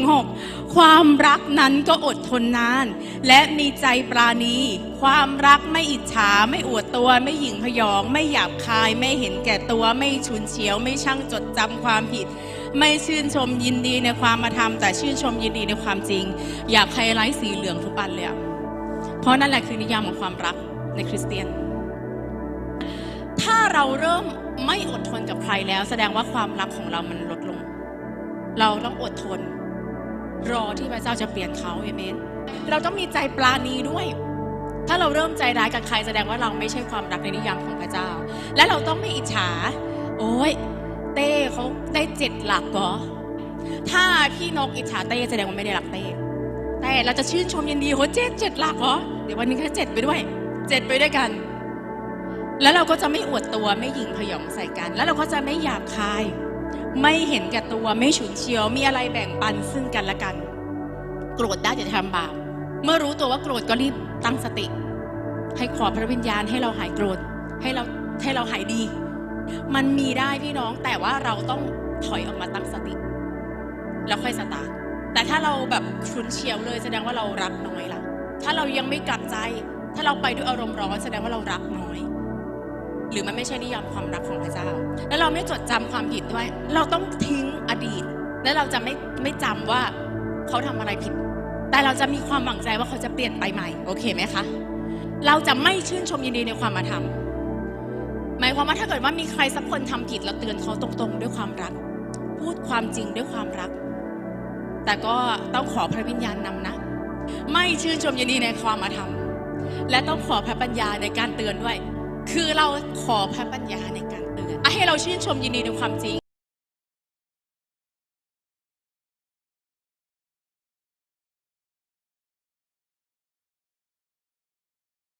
ง6ความรักนั้นก็อดทนนาน และมีใจปราณี ความรักไม่อิจฉาไม่อวดตัว ไม่หยิ่งพยอง ไม่หยาบคาย ไม่เห็นแก่ตัวไม่ฉุนเฉียว ไม่ช่างจดจำความผิด ไม่ชื่นชมยินดีในความมาทำแต่ชื่นชมยินดีในความจริง อยากไฮไลท์สีเหลืองทุกอันเลยเพราะนั่นแหละคือนิยามของความรักในคริสเตียน ถ้าเราเริ่มไม่อดทนกับใครแล้ว แสดงว่าความรักของเรามันลดลง เราต้องอดทน รอที่พระเจ้าจะเปลี่ยนเขาเอเมน เราต้องมีใจปราณีด้วย ถ้าเราเริ่มใจร้ายกับใครแสดงว่าเราไม่ใช่ความรักในนิยามของพระเจ้า และเราต้องไม่อิจฉา โอ้ยเต้เขาได้เจ็ดหลักเหรอถ้าพี่นกอิจฉาเต้แสดงว่าไม่ได้รักเต้แต่เราจะชื่นชมยินดีโหเจ็ดเจ็ดหลักเหรอเดี๋ยววันนี้แค่เจ็ดไปด้วยเจ็ดไปด้วยกัน แล้วเราก็จะไม่อวดตัวไม่หยิงพยองใส่กัน แล้วเราก็จะไม่หยาบคาย ไม่เห็นแก่ตัวไม่ฉุนเฉียว มีอะไรแบ่งปันซึ่งกันและกัน โกรธได้อย่าทำบาปเมื่อรู้ตัวว่าโกรธก็รีบตั้งสติ ให้ขอพระวิญญาณให้เราหายโกรธให้เราให้เราหายดี มันมีได้พี่น้องแต่ว่าเราต้องถอยออกมาตั้งสติ แล้วค่อยสตาร์ทแต่ถ้าเราแบบฉุนเฉียวเลยแสดงว่าเรารักน้อยละถ้าเรายังไม่กลับใจ ถ้าเราไปด้วยอารมณ์ร้อนแสดงว่าเรารักน้อย หรือมันไม่ใช่นิยามความรักของพระเจ้า แล้วเราไม่จดจำความผิดด้วย เราต้องทิ้งอดีต และเราจะไม่ไม่จำว่าเขาทำอะไรผิด แต่เราจะมีความหวังใจว่าเขาจะเปลี่ยนไปใหม่ โอเคไหมคะ เราจะไม่ชื่นชมยินดีในความมาทำหมายความว่าถ้าเกิดว่ามีใครสักคนทำผิดเราเตือนเขาตรงๆ ด้วยความรัก พูดความจริงด้วยความรัก แต่ก็ต้องขอพระวิญญาณนำนะ ไม่ชื่นชมยินดีในความมาทำและต้องขอพระปัญญาในการเตือนด้วย คือเราขอพระปัญญาในการเตือนอให้เราชื่นชมยินดีในความจริง